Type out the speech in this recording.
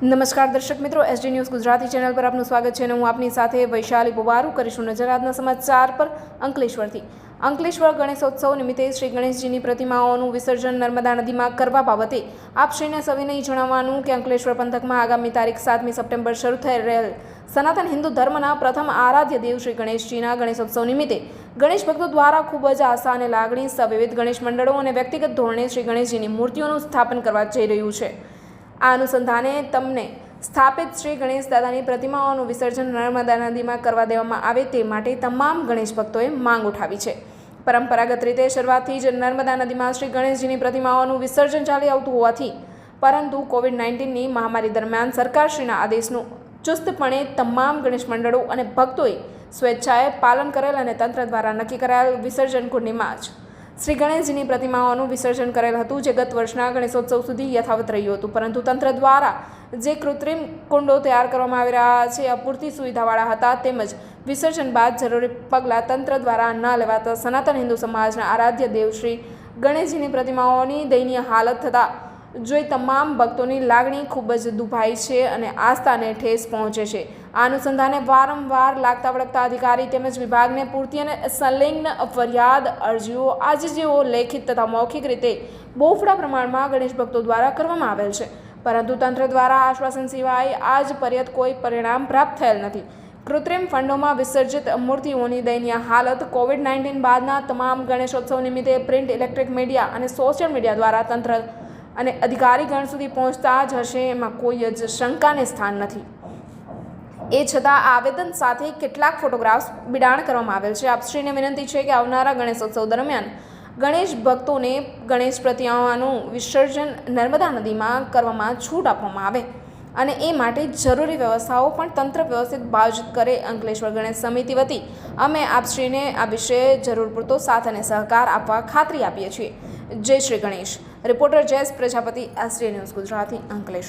નમસ્કાર દર્શક મિત્રો, એસડી ન્યૂઝ ગુજરાતી ચેનલ પર આપનું સ્વાગત છે અને હું આપની સાથે વૈશાલી પુવારું કરીશું નજર આજના સમાચાર પર અંકલેશ્વરથી. અંકલેશ્વર ગણેશોત્સવ નિમિત્તે શ્રી ગણેશજીની પ્રતિમાઓનું વિસર્જન નર્મદા નદીમાં કરવા બાબતે આપશ્રીને સવિનય જણાવવાનું કે અંકલેશ્વર પંથકમાં આગામી તારીખ સાતમી સપ્ટેમ્બર શરૂ થઈ રહેલ સનાતન હિન્દુ ધર્મના પ્રથમ આરાધ્ય દેવ શ્રી ગણેશજીના ગણેશોત્સવ નિમિત્તે ગણેશ ભક્તો દ્વારા ખૂબ જ આશા અને લાગણી સવિવિધ ગણેશ મંડળો અને વ્યક્તિગત ધોરણે શ્રી ગણેશજીની મૂર્તિઓનું સ્થાપન કરવા જઈ રહ્યું છે. આ અનુસંધાને તમને સ્થાપિત શ્રી ગણેશ દાદાની પ્રતિમાઓનું વિસર્જન નર્મદા નદીમાં કરવા દેવામાં આવે તે માટે તમામ ગણેશ ભક્તોએ માંગ ઉઠાવી છે. પરંપરાગત રીતે શરૂઆતથી જ નર્મદા નદીમાં શ્રી ગણેશજીની પ્રતિમાઓનું વિસર્જન ચાલી આવતું હોવાથી, પરંતુ કોવિડ નાઇન્ટીનની મહામારી દરમિયાન સરકારશ્રીના આદેશનું ચુસ્તપણે તમામ ગણેશ મંડળો અને ભક્તોએ સ્વેચ્છાએ પાલન કરેલ અને તંત્ર દ્વારા નક્કી કરાયેલ વિસર્જન કુંડીમાં જ શ્રી ગણેશજીની પ્રતિમાઓનું વિસર્જન કરેલ હતું, જે ગત વર્ષના ગણેશોત્સવ સુધી યથાવત રહ્યું હતું. પરંતુ તંત્ર દ્વારા જે કૃત્રિમ કુંડો તૈયાર કરવામાં આવી રહ્યા છે, અપૂરતી સુવિધાવાળા હતા, તેમજ વિસર્જન બાદ જરૂરી પગલાં તંત્ર દ્વારા ન લેવાતા સનાતન હિન્દુ સમાજના આરાધ્ય દેવ શ્રી ગણેશજીની પ્રતિમાઓની દયનીય હાલત થતાં જોઈ તમામ ભક્તોની લાગણી ખૂબ જ દુભાઈ છે અને આસ્થાને ઠેસ પહોંચે છે. આ અનુસંધાને વારંવાર લાગતા વળગતા અધિકારી તેમજ વિભાગને પૂરતી અને સંલગ્ન ફરિયાદ અરજીઓ આજે જેઓ લેખિત તથા મૌખિક રીતે બોફડા પ્રમાણમાં ગણેશ ભક્તો દ્વારા કરવામાં આવેલ છે. પરંતુ તંત્ર દ્વારા આશ્વાસન સિવાય આજ પર્યત કોઈ પરિણામ પ્રાપ્ત થયેલ નથી. કૃત્રિમ ફંડોમાં વિસર્જિત મૂર્તિઓની દયનીય હાલત કોવિડ નાઇન્ટીન બાદના તમામ ગણેશોત્સવ નિમિત્તે પ્રિન્ટ ઇલેક્ટ્રિક મીડિયા અને સોશિયલ મીડિયા દ્વારા તંત્ર અને અધિકારીગણ સુધી પહોંચતા જ હશે એમાં કોઈ જ શંકાને સ્થાન નથી. એ છતાં આવેદન સાથે કેટલાક ફોટોગ્રાફ્સ બિડાણ કરવામાં આવેલ છે. આપશ્રીને વિનંતી છે કે આવનારા ગણેશોત્સવ દરમિયાન ગણેશ ભક્તોને ગણેશ પ્રતિમાનું વિસર્જન નર્મદા નદીમાં કરવામાં છૂટ આપવામાં આવે અને એ માટે જરૂરી વ્યવસ્થાઓ પણ તંત્ર વ્યવસ્થિત બાજત કરે અંકલેશ્વર ગણેશ સમિતિ વતી. અમે આપશ્રીને આ વિશે જરૂર પૂરતો સાથ અને સહકાર આપવા ખાતરી આપીએ છીએ. જય Shri Ganesh. Reporter Jayesh Prajapati Aashri news Gujarati, Ankleshwar.